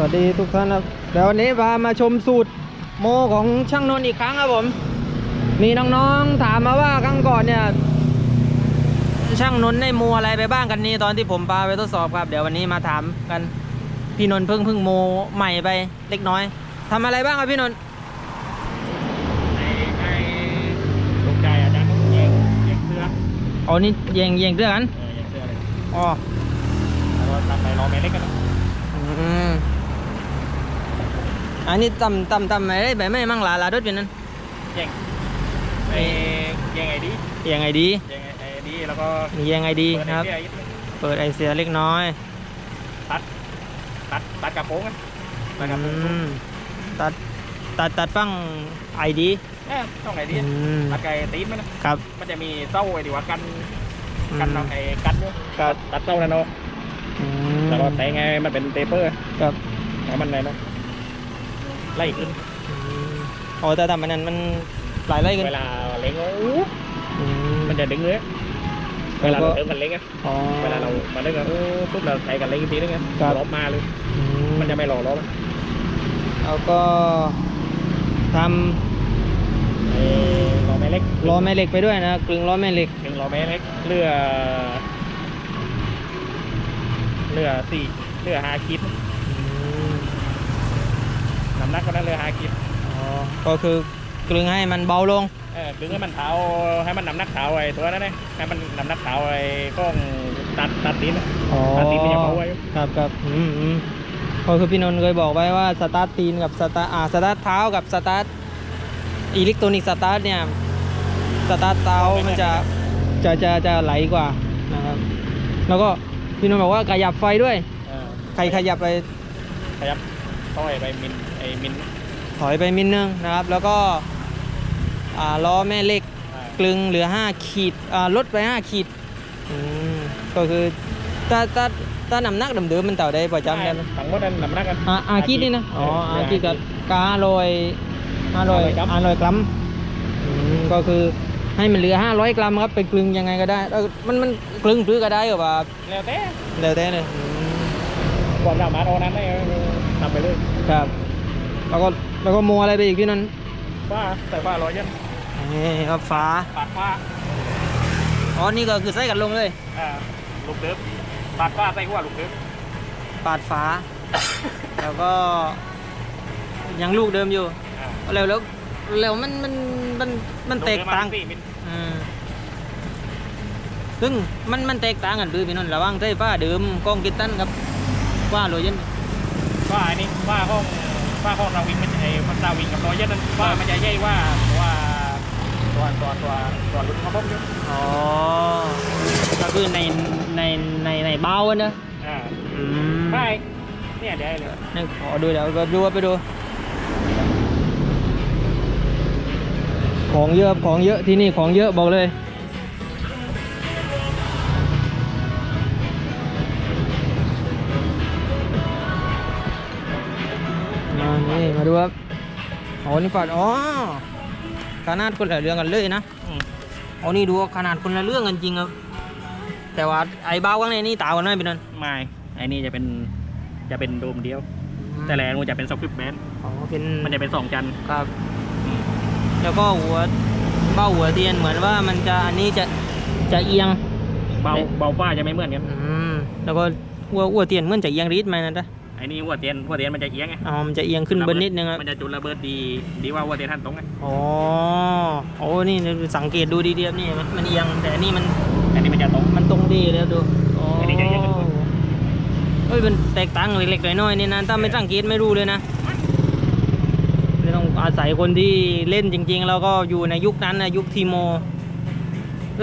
สวัสดีทุกท่านครับเดี๋ยววันนี้พามาชมสูตรโมของช่างนนท์อีกครั้งครับผม มีน้องๆถามมาว่าครั้งก่อนเนี่ย ช่างนนท์ได้โมอะไรไปบ้างกันนี่ตอนที่ผมพาไปทดสอบครับ เดี๋ยววันนี้มาถามกันพี่นนท์เพิ่งเพิ่งโมใหม่ไปเล็กน้อยทำอะไรบ้างครับพี่นนท์ไอ้ไอ้ลูกใจอาจารย์ต้องแยงแยงเสื้ออ๋อนี่แยงแยงเรื่องกันเออแยงเสื้อเลยอ๋อแล้วก็ทำไปรอเมเล็กกันนะอืม อันนี้ตำตำตำอะไรแบบไม่มั่งหลาหลาดดเป็นนั้นแยงไอ้แยงไอ้ดียังไงดีแยงไอ้ดีแล้วก็มียังไงดีเปิดนะครับไอ้เสื้อเปิดไอเสียเล็กน้อย ตัด ตัด ตัดกระโปรงนะตัดกระโปรงอืมตัด ตัด ตัดฟังไอดีเอ๊ะต้องไอ้ดีอืมตัดไก่ตีนมันนะครับ มันจะมีเส้าไอ้ดีว่ากัน กันเอาไอ้กันอยู่ครับตัดเส้านั่นเนาะอืมแล้วก็แต่งไงมันเป็นเตเปอร์ ครับให้มันไหนเนาะ ไล่ขึ้นอืมโอ้แต่ทำมันนั้นมันหลายไร่กันเวลาเล็งโอ้โหอืม มันจะดึงเลยเวลาเราเติมกันเล็งอะอ๋อ เวลาเรามาเล่นกันโอ้ปุ๊บเราใส่กันเล่นอีกทีนึงไงครับ ล้อมมาเลย อืมันจะไม่หล่อล้อมแล้วก็ทไอ้ล้อแม่เล็กำล้อแม่เหล็กไปด้วยนะกลึงล้อแม่เหล็กถึงล้อแม่เล็กเรือเรือสี่เรือห้าคิดอืมน้ำหนักก็นั้นเรือห้าคิดอ๋อก็คือกลึงให้มันเบาลงเออดึงให้มันเท้าให้มันน้ำหนักเท้าไอ้ตัวนั้นเลยให้มันน้ำหนักเท้าไอ้กล้องตัดตัดดินอะอ๋อตัดดินมันจะเบาไว้ครับครับอืมอืมก็คือพี่นนท์เคยบอกไว้ว่าสตาร์ทตีนกับสตาร์ทอ่าสตาร์ทเท้ากับสตาร์ทอิเล็กทรอนิกส์สตาร์ทเนี่ยสตาร์ทเท้ามันจะจะจะจะไหลกว่านะครับ แล้วก็พี่นนท์บอกว่าขยับไฟด้วยเออใครขยับไปขยับต้อยไปมิน ไอ้มินถอยไปมินนึงนะครับ แล้วก็อ่าล้อแม่เหล็กอ่ากลึงเหลือ 5 ขีดอ่าลดไป 5 ขีดอืมก็คือถ้าถ้าถ้าน้ำหนักเดิมๆมันเต่าได้ประจำได้ไหมทั้งหมดนั้นน้ำหนักกันอ่าอาขีดนี่นะอ๋อเอออาขีดกับกาลอยห้าร้อย500กรัมห้าร้อยกรัมอืมก็คือให้มันเหลือ 500 กรัมครับไปกลึงยังไงก็ได้แล้วมันมันกลึงพื้ก็ได้หรือว่าแล้วแต่เดี๋ยวแต่เลยอืมความสามารถเอานั้นได้ทำไปเลยครับ แล้วก็แล้วก็โมอะไรไปอีกพี่นนท์ว่าแต่ว่าร้อยยันนี่ครับฟ้าปาดฟ้าอ๋อนี่ก็คือใส่กันลงเลยอ่าลูกเดิมปาดฟ้าใส่หัวลูกเดิมปาดฟ้า แล้วก็ยังลูกเดิมอยู่อ่าแล้วแล้วแล้วมันมันมันมันแตกต่างลูเดิมมสี่มิลอืมซึ่งมันมันแตกต่างกันคือพี่นนท์ระหว่างไฟฟ้าเดิมกล้องกิตตันครับว่าโรยันว่าอันนี้ว่าห้อง ว่าห้องเราวิงมันจะไอ้มันดาวิงกับร้อยยันนั้นว่ามันจะใหญ่ว่าว่าตัวตัวตัวตัวรุ่นเขาพบอยู่อ๋อ ก็คือในในในในเบ้าอะเนอะอ่าอืมใช่เนี่ยเดี๋ยวให้เลยนี่ขอดูเดี๋ยวก็ดูไปดู ของเยอะของเยอะที่นี่ของเยอะบอกเลย ดูครับอ๋อนี่ปัดอ๋อขนาดคนละเรื่องกันเลยนะอืมอ๋อนี่ดูขนาดคนละเรื่องกันจริงครับแต่ว่าไอ้เบ้าข้างในนี่ต่างกันไหมพี่นนท์ไม่ไอ้นี่จะเป็นจะเป็นโดมเดียว แต่แลนมันจะเป็นสคริปแบนอ๋อเป็นมันจะเป็นสองจันทร์ครับอืมแล้วก็หัวเบ้าหัวเทียนเหมือนว่ามันจะอันนี้จะจะเอียงเบาเบาฟ้าจะไม่เหมือนกันอืมแล้วก็หัวหัวเทียนเหมือนจะเอียงรีดไหมนะจ๊ะ ไอ้นี่หัวเตียนหัวเตียนมันจะเอียงไงอ๋อมันจะเอียงขึ้นบนนิดนึงครับมันจะจุดระเบิดดีดีว่าหัวเตียนท่านตรงไงอ๋อโอ้นี่สังเกตดูดีๆครับนี่มันมันเอียงแต่อันนี่มันอันนี้มันจะตรงมันตรงดีแล้วดูอ๋ออันนี้จะเอียงขึ้นบนเฮ้ยมันแตกต่างเล็กๆน้อยๆนี่นะถ้าไม่สังเกตไม่รู้เลยนะเลยต้องอาศัยคนที่เล่นจริง ๆ แล้วก็อยู่ในยุคนั้นนะยุคทีโม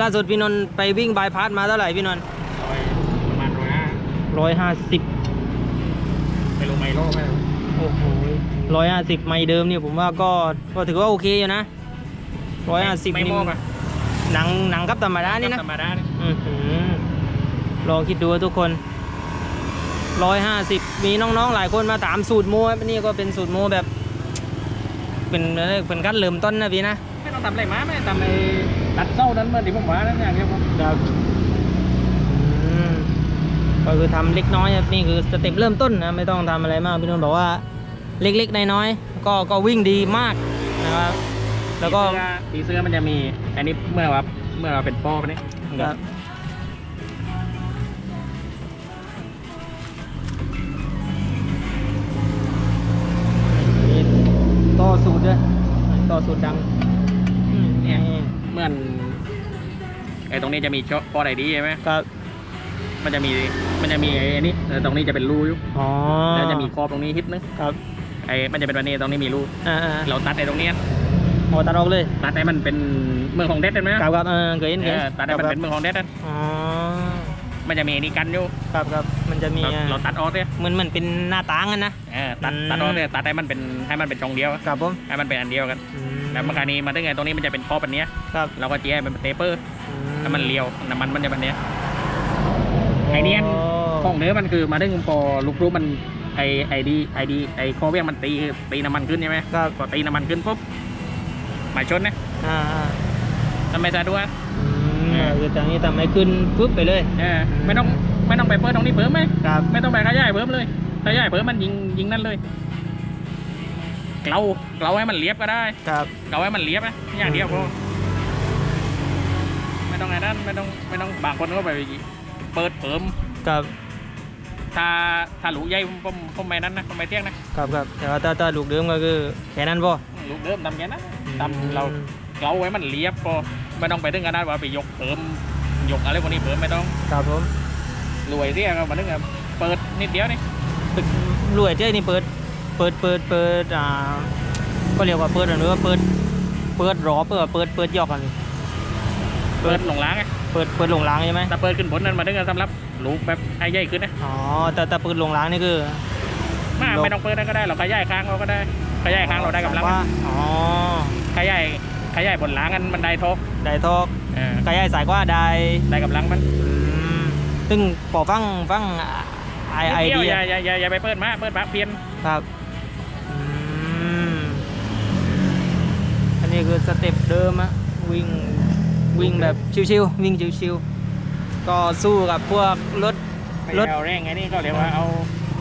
ล่าสุดพี่นนท์ไปวิ่งบายพาสมาเท่าไหร่พี่นนท์ร้อยประมาณร้อยห้าร้อยห้าสิบไม่ รู้ไม่โลไม่รู้โอ้โหร้อยห้าสิบไม่เดิมเนี่ยผมว่าก็ก็ถือว่าโอเคอยู่นะร้อยห้าสิบไม่นี่โม่ปะหนังหนังกับธรรมดานี่นะธรรมดาเนี่ยอื้อหือลองคิดดูว่าทุกคนร้อยห้าสิบมีน้องๆหลายคนมาถามสูตรโม่ครับนี่ก็เป็นสูตรโม่แบบ เป็นอะไรเป็นการเริ่มต้นนะพี่นะไม่ต้องทำอะไรมาไม่ทำไอ้ตัดเส้านั้นเหมื่อนที่ผมว่านั่นอย่างเดียวผมครับอืม ก็คือทำเล็กน้อยครับนี่คือสเต็ปเริ่มต้นนะไม่ต้องทำอะไรมากพี่นนท์บอกว่าเล็กๆน้อยๆก็ก็วิ่งดีมากนะครับแล้วก็สีเสื้อมันจะมี อันนี้เมื่อว่าเมื่อเราเป็นป้อไปนี่ครับมีต่อสูตรด้วยต่อสูตรดังอืมเนี่ยเหมื่อนไอ้ตรงนี้จะมีช่อป้อไดดีใช่ไหมครับ มันจะมีมันจะมีไอ้นี่เออตรงนี้จะเป็นรูอยู่อ๋อแล้วจะมีครอบตรงนี้ฮิตนึงครับไอ้มันจะเป็นวันนี้ตรงนี้มีรูอ่าอ่าเราตัดไอ้ตรงเนี้ยโอ้ตัดออกเลยตัดให้มันเป็นเมืองของเด็ดได้ไหมครับครับเออเคยเห็นเคเอยเห็อนตัดให้มันเป็นเมืองของเด็ดนั่นอ๋อมันจะมีไอ้นี่กันอยู่ครับครับมันจะมีเราเราตัดออกเนี่ยเหมือนเหมือนเป็นหน้าต่างกันนะเออตัดอืมตัดออกเนี่ยตัดให้มันเป็นให้มันเป็นช่องเดียวครับผมให้มันเป็นอันเดียวกันอืแล้วเมื่อกี้นี้มาตั้งไงตรงนี้มันจะเป็นครอบแบบเนี้ยครับเราก็เจี๊ยบเป็นเตเปอร์อืให้มันเลียวน้ำมันมันจะแบบเนี้ย ไอ้เนี่ยโของเนื้อมันคือมาดึงพอลูกรูปมันไอไอดีไอดีไอคอเวียงมันตีตีน้ำมันขึ้นใช่ไหมครับพอตีน้ำมันขึ้นปุ๊บหมายชนนะอ่าอ่าทำไมซะด้วยอืมคือทางนี้ทำให้ขึ้นปุ๊บไปเลยเออไม่ต้องไม่ต้องไปเปิดตรงนี้เพิ่มไหมครับไม่ต้องไปขยายเพิ่มเลยขยายเพิ่มมันยิงยิงนั่นเลยเกลาเกลาให้มันเรียบก็ได้ครับเกลาให้มันเรียบนะอย่างเดียวพอไม่ต้องไงนั่นไม่ต้องไม่ต้องบางคนก็ไป เปิดเพิ่มครับถ้าถ้าลูกใหญ่ผมผมผมไม่นั้นนะผมไม่เที่ยงนะครับครับแต่ว่าถ้าถ้าลูกเดิมก็คือแค่นั้นพอลูกเดิมทำแค่นั้นทำเราเกลาไว้มันเรียบพอไม่ต้องไปถึงขนาดว่าไปยกเพิ่มยกอะไรพวกนี้เพิ่มไม่ต้องครับผมรวยเสียก็มาถึงกับเปิดนิดเดียวนี่ตึกรวยเจ้นี่เปิด เปิดเปิดเปิดอ่าก็เรียกว่าเปิดหรือว่าเปิด เปิดรอเปิดเปิดเปิดยอกกันเปิดหลงล้างไง เปิดเปิดลงล้างใช่ไหมถ้าเปิดขึ้นบนนั้นมาถึงกับสำหรับลูกแบบให้ใหญ่ขึ้นนะอ๋อแต่แต่เปิดลงล้างนี่คือมาลงไม่ต้องเปิดนั่นก็ได้เราขยายค้างเราก็ได้ขยายค้างเราได้กำลังว่าอ๋อขยายขยายบนล้างกันมันได้ทอกได้ทอกเออขยายสายกว่าได้ได้กำลังมันอืมซึ่งพอฟังฟังไอไอนิดเดีเดียวยอย่าอย่าอย่าอย่าไปเปิดมาเปิดมาเพี้ยนครับอืมอันนี้คือสเต็ปเดิมอะวิ่ง วิ่งแบบชิวๆวิ่งชิวๆก็สู้กับพวกรถไม่รถเอาแรงไงนี่ก็เรียกว่าเอา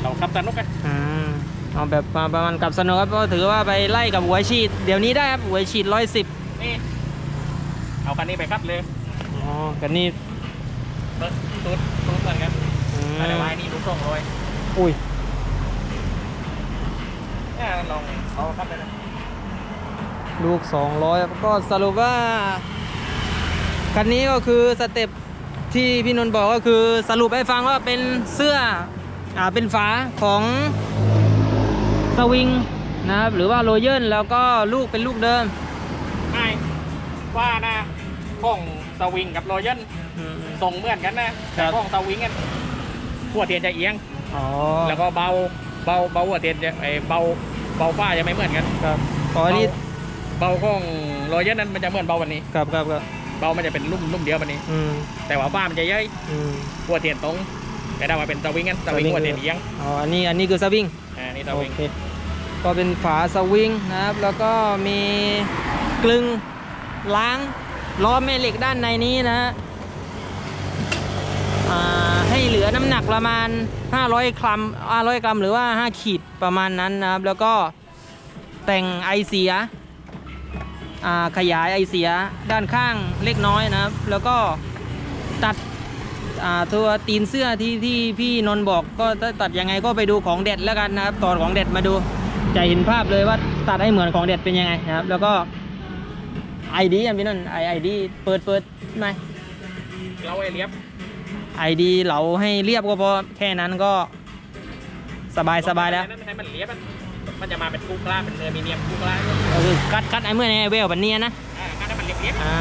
เราขับสนุกกันอืมเอาแบบมาประมาณกับสนุกครับก็ถือว่าไปไล่กับหัวฉีด เดี๋ยวนี้ได้ครับหัวฉีดร้อยสิบนี่เอาคันนี้ไปขับเลยอ๋อกันนี่เปิดตูดตูดเหมือนกันอืมอะไรวะนี่ลูกส่งเลยอุ้ยเนี่ยลองเอาขับเลยนะลูก200ก็สรุปว่า คันนี้ก็คือสเต็ปที่พี่นนท์บอกก็คือสรุปให้ฟังว่าเป็นเสื้ออ่าเป็นฝาของสวิงนะครับหรือว่าโรเยนแล้วก็ลูกเป็นลูกเดิมไม่ว่านะข้องสวิงกับรอยัลอืมส่งเหมือนกันนะครัแต่บข้องสวิงกันหัวเทียนจะเอียง อ๋อแล้วก็เบาเบาเบาหัวเทียนจะไอเบาเบาฝ้าจะไม่เหมือนกันครับอ๋ออันนี้เบาข้องรอยัลนั้นมันจะเหมือนเบาวันนี้ ครับครับครับเบามันจะเป็นลุ่มลุ่มเดียววันนี้ อืมแต่ว่าฝ้ามันจะเย้ยอืมหัวเทียนตรงแต่ถ้าว่าเป็นสวิงกันสวิงสวิงหัวเทียนเอียงอ๋ออันนี้อันนี้คือสวิงอ่านี่สโอวิงเคก็เป็นฝาสวิงนะครับ แล้วก็มีกลึงล้างล้อแม่เหล็กด้านในนี้นะฮะอ่าให้เหลือน้ำหนักประมาณ 500 กรัม 500 กรัม หรือว่า 5 ขีดประมาณนั้นนะครับ แล้วก็แต่งไอเสียอ่า ขยายไอเสียด้านข้างเล็กน้อยนะครับ แล้วก็ตัดอ่าตัวตีนเสื้อที่ที่พี่นนท์บอกก็ถ้าตัดยังไงก็ไปดูของเด็ดแล้วกันนะครับตอนของเด็ดมาดูจะเห็นภาพเลยว่าตัดให้เหมือนของเด็ดเป็นยังไงนะครับ แล้วก็ไอดีอะพี่นนท์ไอไอดีเปิดเปิดไหมเราไอเลียบไอดีเหลาให้เรียบก็พอแค่นั้นก็สบายสบายแล้วให้มันเลียบอะ มันจะมาเป็นคู่กล้าเป็นเนื้อมีเนียมคู่กล้าก็คือคัดคัดไอเมื่อในไอเวลแบบนี้นะอ่างั้นให้มันเรียบเรียบอ่า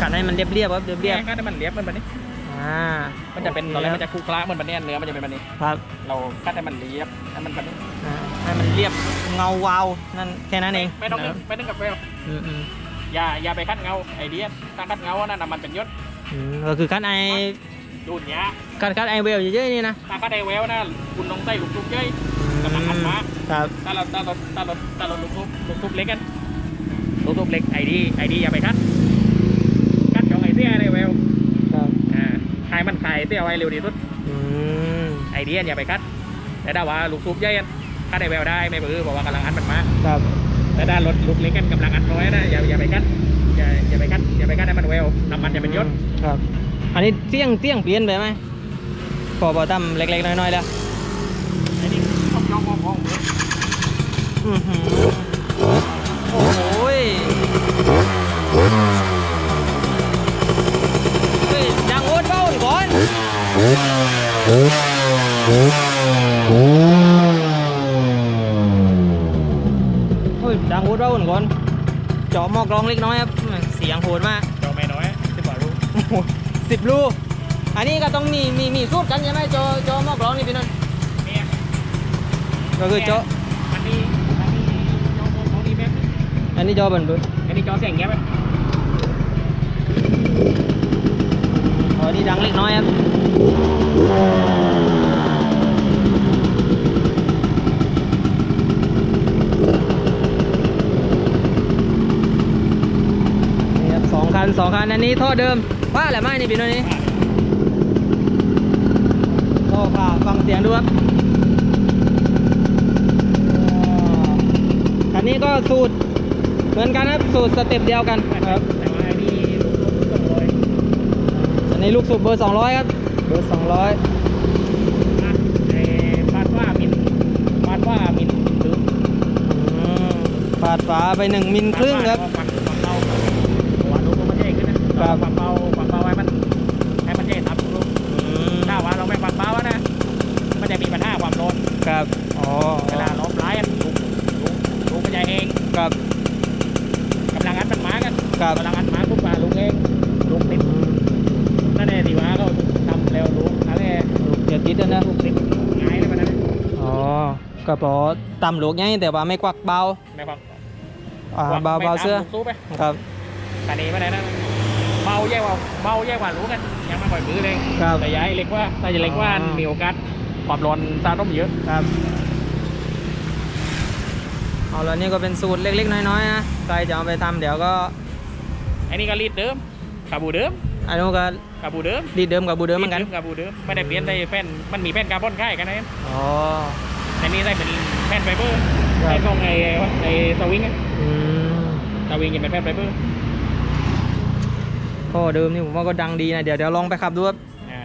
คัดให้มันเรียบเรียบครับเรียบเรียบงั้นให้มันเรียบเหมือนแบบนี้อ่ามันจะเป็นโอตอนคแรกมันจะคู่กล้าเหมือนแบบนี้เนื้อมันจะเป็นแบบนี้ครับเราคัดให้มันเรียบให้มันแบบนี้อ่าให้มันเรียบเงาวาวนั่นแค่นั้นเองไม่ต้องนึนะกไม่ต้องกับเวลอืมอืมอย่าอย่าไปคัดเงาไอเดียถ้าคัดเงานั่นน่ะมันเป็นยศอืมก็คือคัดไอ ดูดเนี้ยคัดคัดไอเวลเยอะๆนี่นะถ้าคัดไอเวลนะคุณต้องใส่ลูกทุบเย้ยกำลังหันมาครับถ้าเราถ้าเราถ้าเราถ้าเราลูกทุบลูกทุบเล็กกันลูกทุบเล็กไอดีไอดีอย่าไปคัดคัดของไอเสียไอเวลครับอ่าใครมันขายเสียไว้เร็วที่สุดอืมเดียนอย่าไปคัดแต่ถ้าว่าลูกสูบใหญ่อะคัดได้แววได้ไม่เบื่อเพราะว่ากำลังอันมันมาครับแต่ถ้ารถลูกเล็กกันกำลังอันน้อยนะอย่าอย่าไปคัดอย่าอย่าไปคัดอย่าไปคัดให้มันแววน้ำมันจะเป็นยศครับ อันนี้เสี่ยงเสี่ยงเปลี่ยนไปไหมพอพอทำเล็กๆน้อยๆแล้วอ้นี่ต้องยองมองมองอื้อหือโอ้โหยเฮ้ยดังโอ๊ตเบ้าหน่อยก่อนเฮ้ยดังโอ๊ตเบ้าหน่อยก่อนเจาะหมอกรองเล็กน้อยครับ เสียงโหดมากจอไม่น้อยสิบกว่าลูก สิบลูกอันนี้ก็ต้องมีมีมีสูตรกันใช่ไหมจอจอหมอกร้องนี่พี่นนท์เนี่ยก็คือจออันนี้อันนี้จอของดีแบบอันนี้จอบันบึอันนี้จอเสียงเงี้ยไหมอ๋อนี่ดังเล็กน้อยครับนี่ครับสองคันสองคันอันนี้ท่อเดิม ว่าแหละไม่นี่พี่นนท์นี่ท่อผ่าฟังเสียงดูครับอ๋อคันนี้ก็สูตรเหมือนกันครับสูตรสเต็ปเดียวกันครับแต่ว่าไอ้นี่ลูกลูกต้องร้อยอันนี้ลูกสูบเบอร์200ครับเบอร์200อะไอ้ฟาดว่ามินฟาดว่ามินหรืออืมปาดฝาไป1มิลครึ่งครับความความเบาหัวลูกมันใหญ่ขึ้นนะครับความเบา ความเบาให้มันให้มันใหญ่ทับลูกอืมถ้าว่าเราไม่ความเบาอะนะ มันจะมีปัญหาความร้อนครับอ๋อเวลาล้อมร้ายอะลูกลูกลูกมันใหญ่เองครับกำลังอัดมันมากันครับกำลังอัดมาปุ๊บมาลูกเองลูกติดนั่นแหละที่ว่าเขาทำแล้วลูกอะไรลูกเจ็ดติดแล้วนะลูกติดง่ายเลยมันนะอ๋อก็พอต่ำลูกไงแต่ว่าไม่กวักเบานะครับอ่าเบาเบาเสื้อลูกสู้ไปครับคันนี้ไม่ได้นะ เบาแย่กว่าเบาแย่กว่ารู้กันยังไม่ปล่อยมือเลยครับแต่อย้ายเล็กว่าถ้าจะเล็กว่าอ๋อ มีโอกาสความร้อนซาต้มเยอะครับเอาแล้วนี่ก็เป็นสูตรเล็กๆ น้อยๆนะใครจะเอาไปทำเดี๋ยวก็อันนี้ก็รีดเดิมกาบูเดิมอันนู้นก็กาบูเดิมดีดเดิมกับบูเดิมเหมือนกันกาบูเดิมไม่ได้เปลี่ยนได้แป้นมันมีแป้นคาร์บอนค่ายกันนะอ๋อ แต่นี่ได้เป็นแป้นไฟเบอร์ครับแป้นของไอ้ไอ้สวิงอะอืมสวิงจะเป็นแป้นไฟเบอร์ ท่อเดิมนี่ผมว่าก็ดังดีนะเดี๋ยวเดี๋ยวลองไปขับดูครับอ่า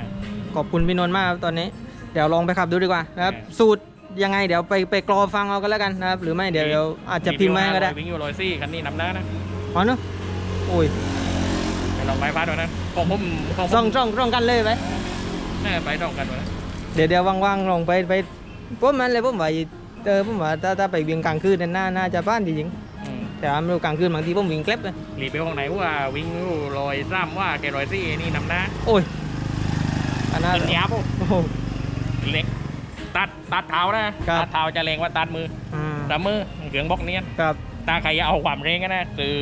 ขอบคุณพี่นนท์มากครับตอนนี้ เดี๋ยวลองไปขับดูดีกว่านะครับครับสูตรยังไงเดี๋ยวไปไปกรอฟังเอากันแล้วกันนะครับหรือไม่เดี๋ยวเดี๋ยวอาจจะพิมพ์มาให้ก็ได้วิ่งอยู่ร้อยซี่คันนี้นำหน้านะอ๋อเนอะโอ้ยไปลองไปฟ้าดูนะของผมของผซ่องมซ่องซ่องกันเลยไหมน่าจะไปดองกันวะนะเดี๋ยวเดี๋ยวว่างๆลองไปไปผมมันเลยผมว่าเจอผมว่าถ้าถ้าไปวิ่งกลางคืนเนี่ยน่าน่าจะบ้านจริงอืมๆ แต่ว่าไม่รู้กลางคืนบางทีผมวิ่งเคล็บเลยรีเบลของไหนว่าวิ่งอยู่ลอยซ้ำว่าแกลอยซี่นี่นำหน้าโอ้ยอันนั้นเป็นยับโอ้โหเล็กตัดตัดเท้านะครับตัดเท้าจะแรงกว่าตัดมืออืมตัดมือเกืองบล็อกเนียนครับตาใครจะเอาความเร่งกันนะซื้อ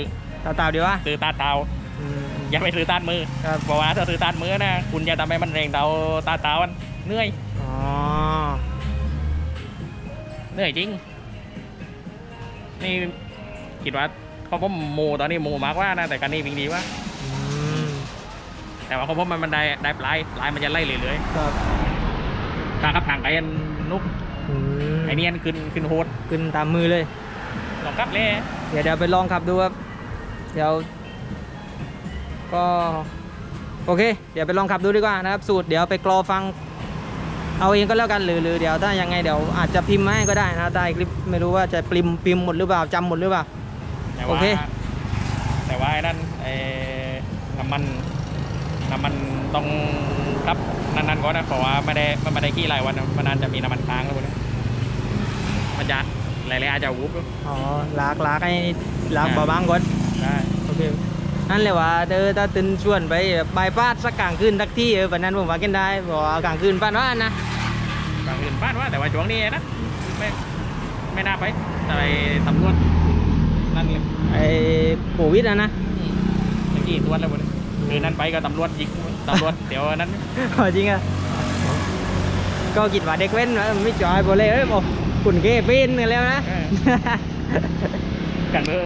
ตาตาดีวะซื้อตัดเท้าอืมอย่าไปซื้อตัดมือครับเพราะว่าถ้าซื้อตัดมือนะคุณจะทำให้มันเร่งเท้าตัดเท้ามันเหนื่อยอ๋อเหนื่อยจริงนี่ คิดว่าเขาผมโมตอนนี้โมมากกว่านะแต่การนี้วิ่งดีกว่าอืมแต่ว่าของผมมันมันได้ได้ปลายปลายมันจะไล่เรื่อยครับๆทางกับทางไกลอันนุกอืมไอเนียนขึ้นขึ้นโหดขึ้นตามมือเลยลองกลับเลยเดี๋ยวเดี๋ยวไปลองขับดูครับเดี๋ยวก็โอเค เดี๋ยวไปลองขับดูดีกว่านะครับ สูตรเดี๋ยวไปกรอฟัง เอาเองก็แล้วกันหรือหรือเดี๋ยวถ้ายังไงเดี๋ยวอาจจะพิมพ์มาให้ก็ได้นะใต้คลิปไม่รู้ว่าจะพิมพ์พิมพ์หมดหรือเปล่าจำหมดหรือเปล่า แต่โอว่าเค แต่ว่าไอ้นั่นไอ้น้ำมันน้ำมันต้องครับนานๆก่อนนะเพราะว่าไม่ได้มันไม่ได้ขี้หลายวันนะมันนานจะมีน้ำมันค้างแล้วพวกนี้มันจะหลายๆอาจจะวุบด้วย อ๋อลากลากให้ลากอ่า เบาบางก่อนได้โอเคนั่นเลยว่าเธอถ้าตื่นชวนไปบายพาสสักกลางคืนสักที่เออวันนั้นผมว่ากันได้บอกว่ากลางคืนป้านว่านะบางอื่นบ้านว่าแต่ว่าช่วงนี้นะไม่ไม่น่าไปแต่ไปตำรวจ นั่นเลยไอ้โควิดอะนะเมื่อกี้ตัวแล้วพวกนี้คือนั่นไปก็ตำรวจยิงตำรวจเดี๋ยวนั้นเอาจริงอะก็คิดว่าเด็กเว้นว่าไม่จอยบ่เลยเอ้ยบอกคุณเก้เป็นกันแล้วนะเออกันเบอร์